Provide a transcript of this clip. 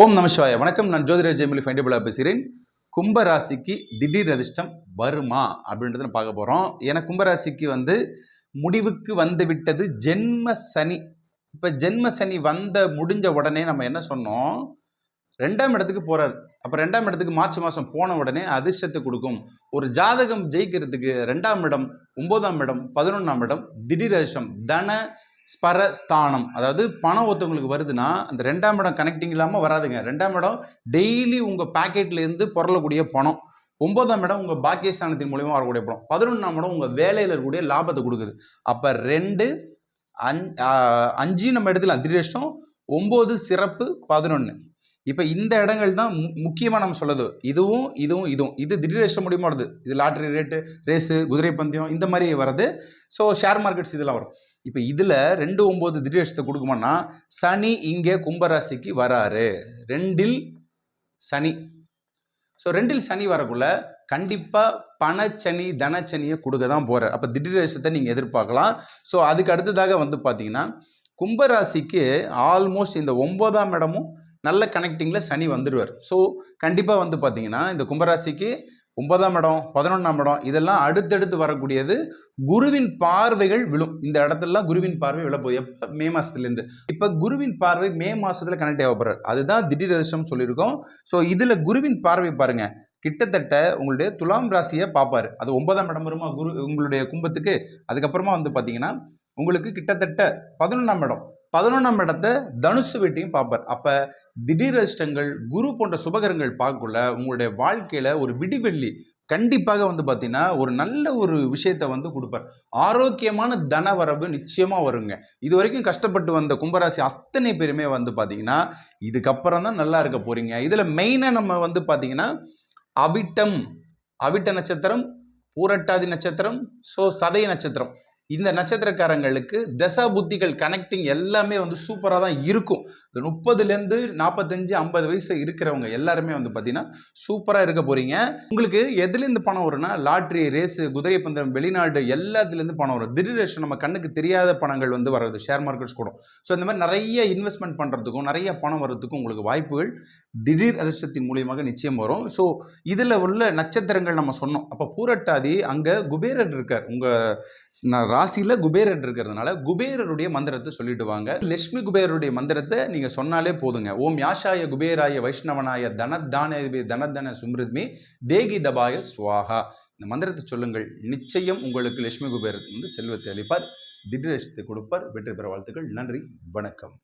ஓம் நமசிவாய வணக்கம் நான் ஜோதிராஜ் ஜெயமொழி ஃபைண்டபிளா பேசுகிறேன். கும்பராசிக்கு திடீர் அதிர்ஷ்டம் வருமா அப்படின்றத நான் பார்க்க போகிறோம் ஏன்னா கும்பராசிக்கு வந்து முடிவுக்கு வந்து விட்டது ஜென்ம சனி. இப்போ ஜென்ம சனி வந்த முடிஞ்ச உடனே நம்ம என்ன சொன்னோம்? ரெண்டாம் இடத்துக்கு போகிறார் அப்போ ரெண்டாம் இடத்துக்கு மார்ச் மாதம் போன உடனே அதிர்ஷ்டத்தை கொடுக்கும். ஒரு ஜாதகம் ஜெயிக்கிறதுக்கு ரெண்டாம் இடம் ஒன்பதாம் இடம் பதினொன்றாம் இடம் திடீர் அதிர்ஷ்டம். தன ஸ்பர ஸ்தானம் அதாவது பணம் ஒருத்தவங்களுக்கு வருதுன்னா அந்த ரெண்டாம் இடம் கனெக்டிங் இல்லாமல் வராதுங்க. ரெண்டாம் இடம் டெய்லி உங்கள் பேக்கெட்லேருந்து புரளக்கூடிய பணம். ஒன்பதாம் இடம் உங்கள் பாக்கியஸ்தானத்தின் மூலியமாக வரக்கூடிய பணம். பதினொன்றாம் இடம் உங்கள் வேலையில் இருக்கக்கூடிய லாபத்தை கொடுக்குது. அப்போ ரெண்டு அஞ் அஞ்சு நம்ம எடுத்துக்கலாம். திடீர்ஷ்டம் ஒம்பது சிறப்பு பதினொன்று இப்போ இந்த இடங்கள் தான் மு முக்கியமாக நம்ம சொல்லுது. இதுவும் இதுவும் இதுவும். இது திடீர் மூலியமாக வருது. இது லாட்ரி ரேட்டு ரேஸு குதிரை பந்தயம் இந்த மாதிரி வருது. ஸோ ஷேர் மார்க்கெட்ஸ் இதெல்லாம் வரும். இப்போ இதில் ரெண்டு ஒம்பது திடீர்ஷத்தை கொடுக்குமான்னா சனி இங்கே கும்பராசிக்கு வராரு. ரெண்டில் சனி. ஸோ ரெண்டில் சனி வரக்குள்ள கண்டிப்பாக பணச்சனி தனச்சனியை கொடுக்க தான் போகிறார் அப்போ திடீர் நீங்கள் எதிர்பார்க்கலாம். ஸோ அதுக்கு அடுத்ததாக வந்து பார்த்தீங்கன்னா கும்பராசிக்கு ஆல்மோஸ்ட் இந்த ஒம்பதாம் இடமும் நல்ல கனெக்டிங்கில் சனி வந்துடுவார் ஸோ கண்டிப்பாக வந்து பார்த்தீங்கன்னா இந்த கும்பராசிக்கு ஒன்பதாம் இடம் பதினொன்றாம் இடம் இதெல்லாம் அடுத்தடுத்து வரக்கூடியது குருவின் பார்வைகள் விழும். இந்த இடத்துலலாம் குருவின் பார்வை விழப்போகுது எப்போ? மே மாதத்துலேருந்து இப்போ குருவின் பார்வை மே மாதத்தில் கனெக்ட் ஆகப்படுறாரு அதுதான் திடீர் அதிர்ஷ்டம் சொல்லியிருக்கோம். ஸோ இதில் குருவின் பார்வை பாருங்க. கிட்டத்தட்ட உங்களுடைய துலாம் ராசியை பார்ப்பார். அது ஒன்பதாம் இடம் வருமா? குரு உங்களுடைய கும்பத்துக்கு. அதுக்கப்புறமா வந்து பார்த்தீங்கன்னா உங்களுக்கு கிட்டத்தட்ட பதினொன்றாம் இடம். பதினொன்றாம் இடத்தை தனுசு வீட்டையும் பார்ப்பார். அப்போ திடீர் அதிர்ஷ்டங்கள் குரு போன்ற சுபகரங்கள் பார்க்கக்குள்ள உங்களுடைய வாழ்க்கையில் ஒரு விடிவெள்ளி கண்டிப்பாக வந்து பார்த்தீங்கன்னா ஒரு நல்ல ஒரு விஷயத்த வந்து கொடுப்பார். ஆரோக்கியமான தன வரவு நிச்சயமாக வருங்க. இது வரைக்கும் கஷ்டப்பட்டு வந்த கும்பராசி அத்தனை பேருமே வந்து பார்த்தீங்கன்னா இதுக்கப்புறம் தான் நல்லா இருக்க போகிறீங்க இதில் மெயினாக நம்ம வந்து பார்த்தீங்கன்னா அவிட்டம் அவிட்ட நட்சத்திரம் பூரட்டாதி நட்சத்திரம் ஸோ சதய நட்சத்திரம். இந்த நட்சத்திரக்காரங்களுக்கு தசா புத்திகள் கனெக்டிங் எல்லாமே வந்து சூப்பராக தான் இருக்கும். இந்த முப்பதுலேருந்து நாற்பத்தஞ்சு ஐம்பது வயசு இருக்கிறவங்க எல்லாருமே வந்து பார்த்தீங்கன்னா சூப்பராக இருக்க போகிறீங்க உங்களுக்கு எதுலேருந்து பணம் வரும்னா லாட்ரி ரேஸு குதிரை பந்தம் வெளிநாடு எல்லாத்துலேருந்து பணம் வரும். திடீர் நம்ம கண்ணுக்கு தெரியாத பணங்கள் வந்து வர்றது ஷேர் மார்க்கெட்ஸ் கூட ஸோ இந்த மாதிரி நிறைய இன்வெஸ்ட்மெண்ட் பண்ணுறதுக்கும் நிறைய பணம் வர்றதுக்கும் உங்களுக்கு வாய்ப்புகள் திடீர் அதிர்ஷ்டத்தின் மூலியமாக நிச்சயம் வரும். ஸோ இதில் உள்ள நட்சத்திரங்கள் நம்ம சொன்னோம். அப்போ பூரட்டாதி அங்கே குபேரர் இருக்கார். உங்கள் ராசியில் குபேரர் இருக்கிறதுனால குபேரருடைய மந்திரத்தை சொல்லிட்டு வாங்க லட்சுமி குபேரருடைய மந்திரத்தை நீங்கள் சொன்னாலே போதுங்க. ஓம் யாஷாய குபேராய வைஷ்ணவனாய தனதான தனதன சுமிருத்மி தேகி தபாய சுவாகா இந்த மந்திரத்தை சொல்லுங்கள். நிச்சயம் உங்களுக்கு லட்சுமி குபேரர் வந்து செல்வத்தை அளிப்பார். திடீர் கொடுப்பார். வெற்றி பெற வாழ்த்துக்கள். நன்றி. வணக்கம்.